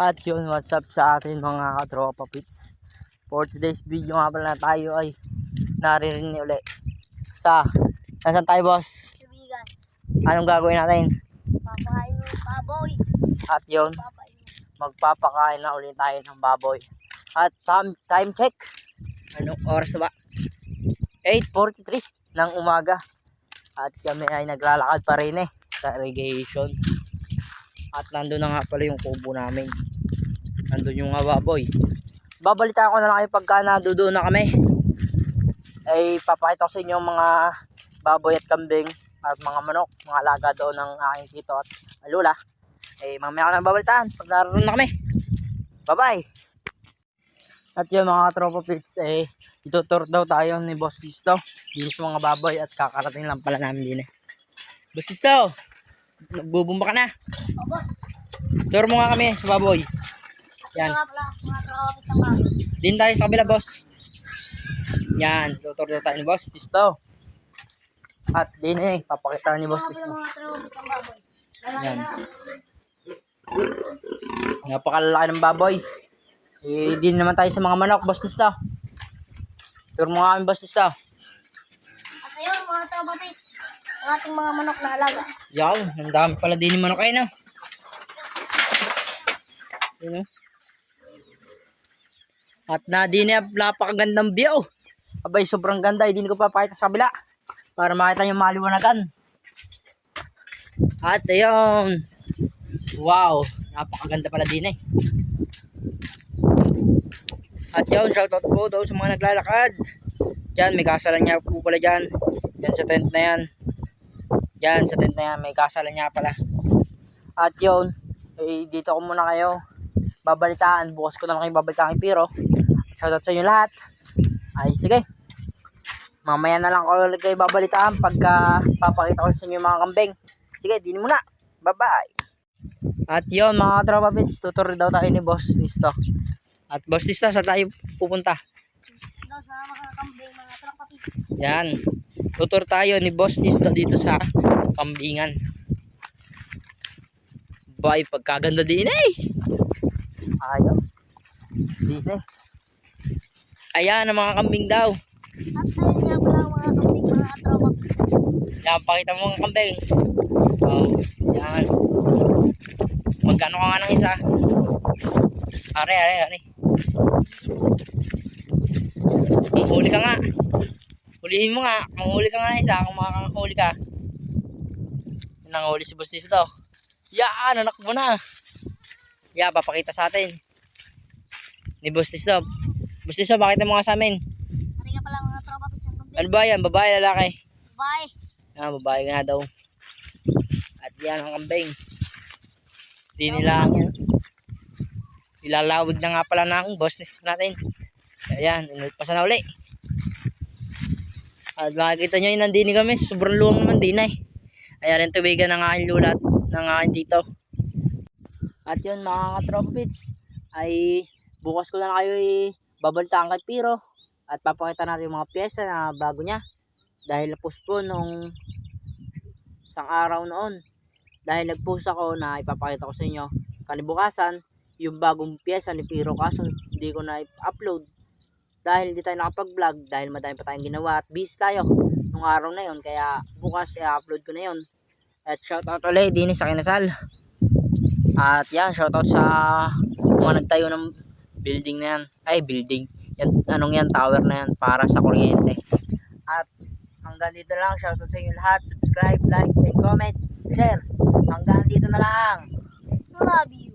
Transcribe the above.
At yun, what's up sa atin mga katropa pits. For today's video nga pala tayo ay naririnig ulit sa, nasan tayo boss? Kaibigan, Anong gagawin natin? papakain yung baboy. At yun, magpapakain na ulit tayo ng baboy. At time, time check. Anong oras ba? 8.43 ng umaga. At kami ay naglalakad pa rin eh sa irrigation. At nandun na nga pala yung kubo namin. Nandun yung nga baboy. Babalita ko na lang kayo pagka nandoon na kami. Ay papakita ko sa inyo mga baboy at kambing at mga manok, mga alaga doon ng aking tito at lula. Eh, mamaya ko na babalitaan pag naroon na kami. Bye-bye! At yun mga tropa pits, eh, itutur daw tayo ni Boss Listo. Dito sa mga baboy at kakarating lang pala namin din eh. Boss Listo, nagbubumba ka na. O boss, Tour mo nga kami sa baboy. Yan. Din tayo sa kabila, boss. Yan, tutur daw tayo ni Boss Listo. At din eh, papakita ni Boss. Lalaki Yan. na. Napakalalaki ng baboy. Eh, din naman tayo sa mga manok, Boss Listo. Tour mo nga kami, Boss Listo. At ayun, mga tropapits, ang ating mga manok na alaga. Yan, ang dami pala din yung manok kayo, no? Yun, no? At na din na napakagandang view. Abay, sobrang ganda. Hindi ko papakita sa kabila. Para makita yung maliwanagan. At ayun. Wow, napakaganda pala din eh. At yun, shoutout po daw sa mga naglalakad. Yan, may kasalan niya po pala dyan. Yan sa tent na yan. Yan, sa tent na yan, may kasalan niya pala. At yun, eh, dito ko muna kayo babalitaan. Bukas ko na lang kayo babalitaan kay Piro. Shoutout sa inyo lahat. Ay, sige. Mamaya na lang ko kayo babalitaan pagka papakita ko sa inyo mga kambing. Sige, din muna. Bye-bye. At yun, mga tropa pits, tutor daw tayo ni Boss Listo. At Boss Listo, saan tayo pupunta? Ito sa mga kambing, mga tropapits. Yan. Tutor tayo ni Boss Listo dito sa kambingan. Bay, pagkaganda din eh. Ayaw. Din eh. Ayan ang mga kambing daw. At ayun nga pala mga kambing, mga tropapits. Yan, pakita mo mga kambing. Oh, yan. Magkano ka nga ng isa? Are, are, are. Manghuli ka nga. Hulihin mo nga. Manghuli ka nga ng isa kung makakahuli ka. Nanghuli si Bustis daw. Yan, anak mo na. Yeah, papakita sa atin. Ni Bustis daw. Bustis daw, pakita mo nga sa amin. At nga pala mga ng kambing. Ano ba yan? Babae, lalaki? Bye! Ah, babae nga daw. At yan ang kambing. Di nila ilalawig na nga pala na ang bossness natin. Ayan, inulpasan na uli. At makikita nyo yun, nandini kami. Sobrang luwang naman din eh. Ayan rin tubigan ng aking lulat ng aking dito. At yun mga katropits, ay bukas ko na kayo i babalitaan kay Piro. At papakita natin yung mga pyesa na bago niya. Dahil na-post po nung isang araw noon. Dahil nag-post ako na ipapakita ko sa inyo kanibukasan yung bagong pyesa ni Piro. Kaso hindi ko na upload dahil hindi tayo nakapag-vlog dahil madami pa tayong ginawa at busy tayo nung araw na yon kaya bukas i-upload ko na yon at shoutout ulit din sa kinasal at yan shoutout sa mga nagtayo ng building na yan. Ay building. Yan, anong yan tower na yan para sa kuryente. At hanggang dito lang shoutout sa inyo lahat. Subscribe like and comment share. Hanggang dito na lang. Love you.